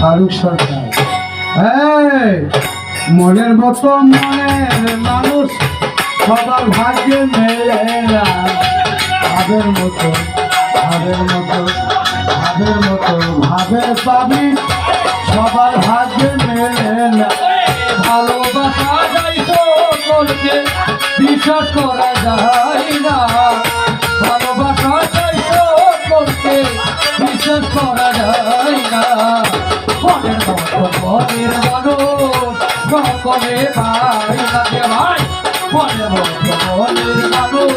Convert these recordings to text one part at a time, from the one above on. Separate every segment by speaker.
Speaker 1: ফারুক সরকার। মনের মতো মনের মানুষ, সবার ভাগ্যে মেলে না ভাবের মতো ভাবের মতো ভাবের মতো ভাবে পাবি, সবার ভাগ্যে মেলে না ভালোবাসা যাই তো বিশ্বাস করা যায় না। ভালোবাসা যাই তো বলতে বিশ্বাস করা যায় না। মনের মতো মনের মানুষ সকলে ভাই লাগে ভাই মনের মতো মনের মানুষ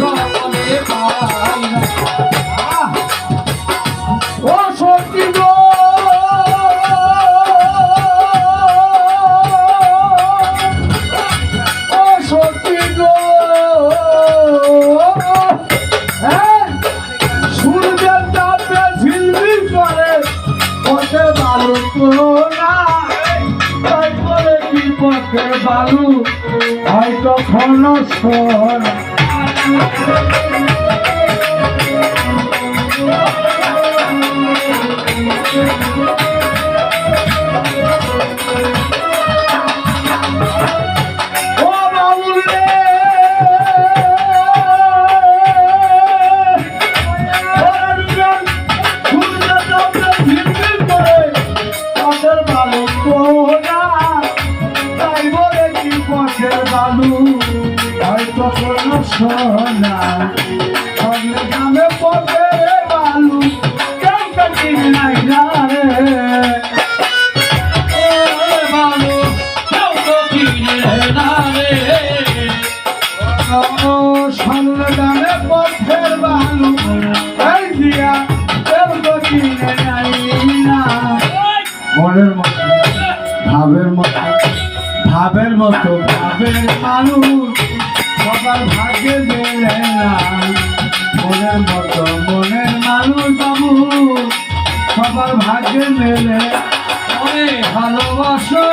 Speaker 1: সকলে ভাই না পথে বালু হয়তো ঘন Oh, মনের মতো মনের মানুষ বাবু। সবার ভাগ্যে মেলে। ভালোবাসো।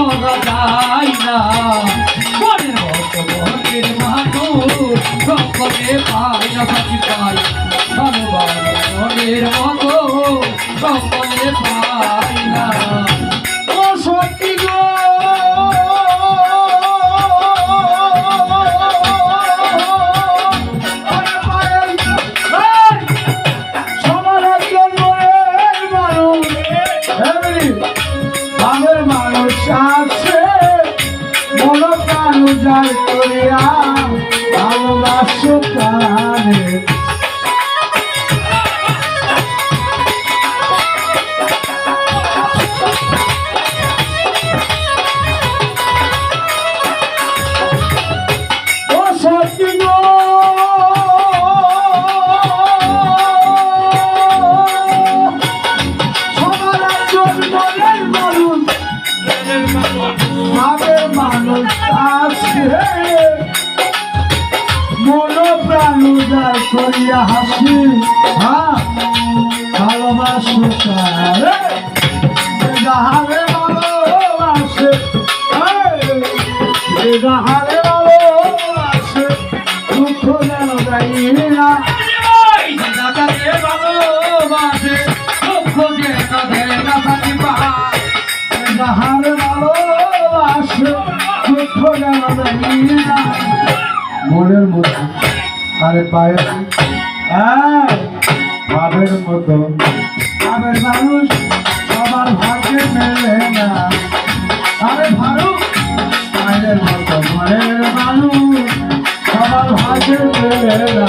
Speaker 1: করা যায় না। মনের মতো মনের মানুষ সকলে পায় না পাখি পায় ভালোবাসা মনের মতো সকলে পায় না। ও সত্যি গো। আরে পায়েল, উজাড় করিয়া ভালোবাসো প্রাণে। করিয়া হাসি হ্যাঁ ভালোবাসো দেয় দেয় দেয় মনের মতো আরে পায়ে হ্যাঁ ভাবের মতো। ভাবের মানুষ সবার ভাগ্যে মেলে না। আরে ভারত মায়ের মতো মনের মানুষ সবার ভাগ্যে মেলে না।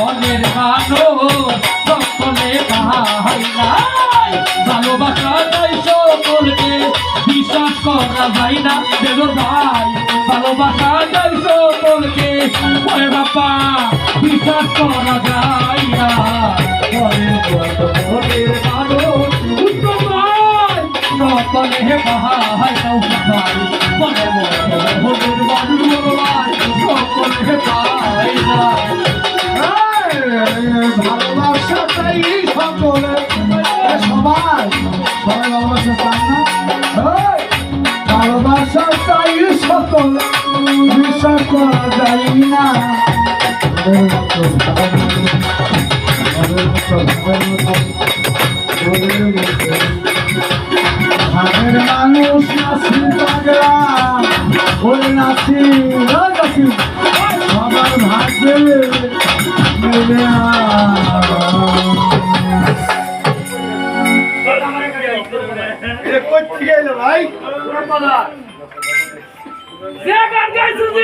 Speaker 2: ভালোবাসা তাই সকলকে বিশ্বাস করা যায় না বেদর ভাই। ভালোবাসা তাই সকলকে, ওরে বাবা, বিশ্বাস করা যায় না। সকলে ভাই। ভাই মনের মতো মনের মানুষ ভাই সকলে ভাই।
Speaker 1: ভালোবাসা চাই সকলে সবাই সবাই ভালোবাসা চায় না? ভালোবাসা চাই সকলে বিশ্বাস করা যায় না। ওদের মতো সবার মতো, ওদের মতো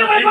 Speaker 1: ভাই